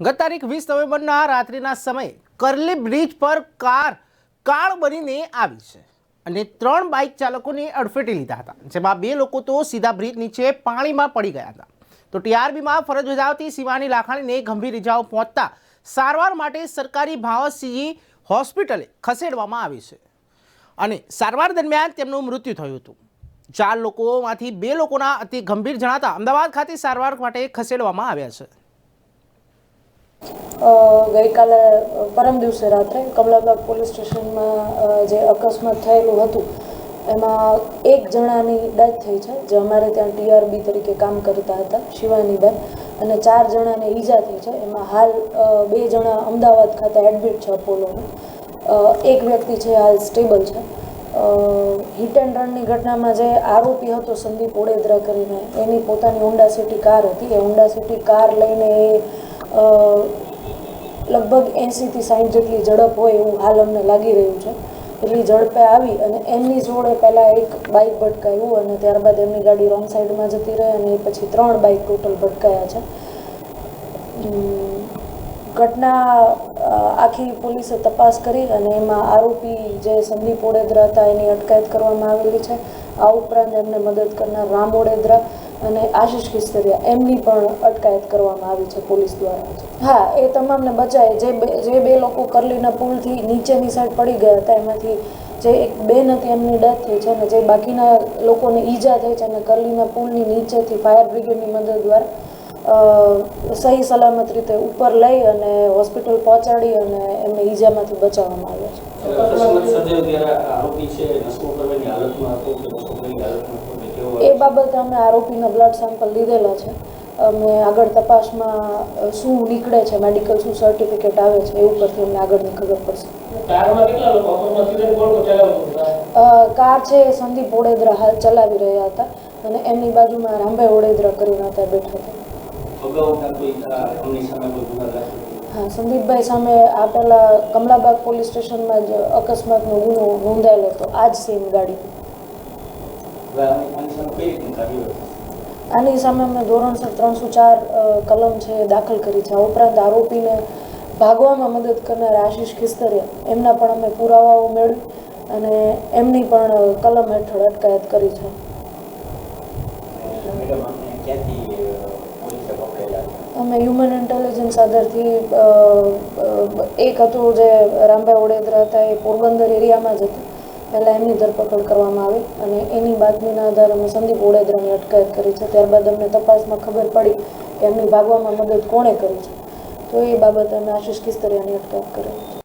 ગત તારીખ વીસ નવેમ્બરના રાત્રિના સમયે કરલી બ્રિજ પર કાર કાળ બનીને આવી છે અને ત્રણ બાઇક ચાલકોને અડફેટી લીધા હતા, જેમાં બે લોકો તો સીધા બ્રિજ નીચે પાણીમાં પડી ગયા હતા. તો ટીઆરબીમાં ફરજ બજાવતી શિવાની લાખાણીને ગંભીર ઇજાઓ પહોંચતા સારવાર માટે સરકારી ભાવસિંહ હોસ્પિટલે ખસેડવામાં આવી છે. અને સારવાર દરમિયાન તેમનું મૃત્યુ થયું હતું. ચાર લોકોમાંથી બે લોકોના અતિ ગંભીર જણાતા અમદાવાદ ખાતે સારવાર માટે ખસેડવામાં આવ્યા છે. ગઈકાલે પરમ દિવસે રાત્રે કમલાબાગ પોલીસ સ્ટેશનમાં જે અકસ્માત થયેલું હતું, એમાં એક જણાની ડેથ થઈ છે, જે અમારે ત્યાં ટીઆરબી તરીકે કામ કરતા હતા, શિવાનીબેન, અને ચાર જણાને ઈજા થઈ છે. એમાં હાલ બે જણા અમદાવાદ ખાતે એડમિટ છે અપોલોમાં એક વ્યક્તિ છે, હાલ સ્ટેબલ છે. હિટ એન્ડ રનની ઘટનામાં જે આરોપી હતો સંદીપ ઓડેદરા કરીને, એની પોતાની હોન્ડા સિટી કાર હતી. એ હોન્ડા સિટી કાર લઈને એ લગભગ એંસીથી સાઠ જેટલી ઝડપ હોય એવું હાલ અમને લાગી રહ્યું છે. એટલી ઝડપે આવી અને એમની જોડે પહેલાં એક બાઇક ભટકાયું અને ત્યારબાદ એમની ગાડી રોંગ સાઈડમાં જતી રહી અને પછી ત્રણ બાઇક ટોટલ ભટકાયા છે. ઘટના આખી પોલીસે તપાસ કરી અને એમાં આરોપી જે સંદીપ ઓડેદરા હતા એની અટકાયત કરવામાં આવેલી છે. આ ઉપરાંત એમને મદદ કરનાર રામ ઓડેદરા અને આશીષ કિસ્તરિયા, એમની પણ અટકાયત કરવામાં આવી છે પોલીસ દ્વારા. હા, એ તમામને બચાય જે જે બે લોકો કરલીના પુલથી નીચેની સાઈડ પડી ગયા હતા, એમાંથી જે એક બેન હતી, એમની ડેથ થઈ છે અને જે બાકીના લોકોને ઈજા થઈ છે અને કરલીના પુલની નીચેથી ફાયર બ્રિગેડની મદદ દ્વારા સહી સલામત રીતે ઉપર લઈ અને હોસ્પિટલ પહોંચાડી અને એમને ઈજામાંથી બચાવવામાં આવ્યા છે. આરોપી છે હાલતમાં હતો? એ બાબતે અમે આરોપીના બ્લડ સેમ્પલ લીધેલા છે. અમે આગળ તપાસમાં શું નીકળે છે મેડિકલ શું સર્ટિફિકેટ આવે છે એ ઉપરથી અમને આગળની ખબર પડશે. કાર છે એ સંદીપ ઓડેદરા હાલ ચલાવી રહ્યા હતા અને એમની બાજુમાં રામભાઈ ઓડેદરા કરીને હતા બેઠા હતા. હા સંદીપભાઈ સામે આ પહેલાં કમલાબાગ પોલીસ સ્ટેશનમાં જ અકસ્માતનો ગુનો નોંધાયેલો હતો. આ જ સેમ ગાડી. આની સામે અમે ધોરણસર ત્રણસો ચાર કલમ છે દાખલ કરી છે. આ ઉપરાંત આરોપીને ભાગવામાં મદદ કરનાર આશીષ ખિસ્તરિયા એમના પણ અમે પુરાવાઓ મેળવી અને એમની પણ કલમ હેઠળ અટકાયત કરી છે. અમે હ્યુમન ઇન્ટેલિજન્સ આધારથી એક હતું જે રામભાઈ ઓડેદરા હતા એ પોરબંદર એરિયામાં જ હતું. પહેલાં એમની ધરપકડ કરવામાં આવી અને એની બાતમીના આધારે અમે સંદીપ ઓડેદરાની અટકાયત કરી છે. ત્યારબાદ અમને તપાસમાં ખબર પડી કે એમની ભાગવામાં મદદ કોણે કરી છે. તો એ બાબતે અમે આશીષ કિસ્તરિયાની અટકાયત કરી. છે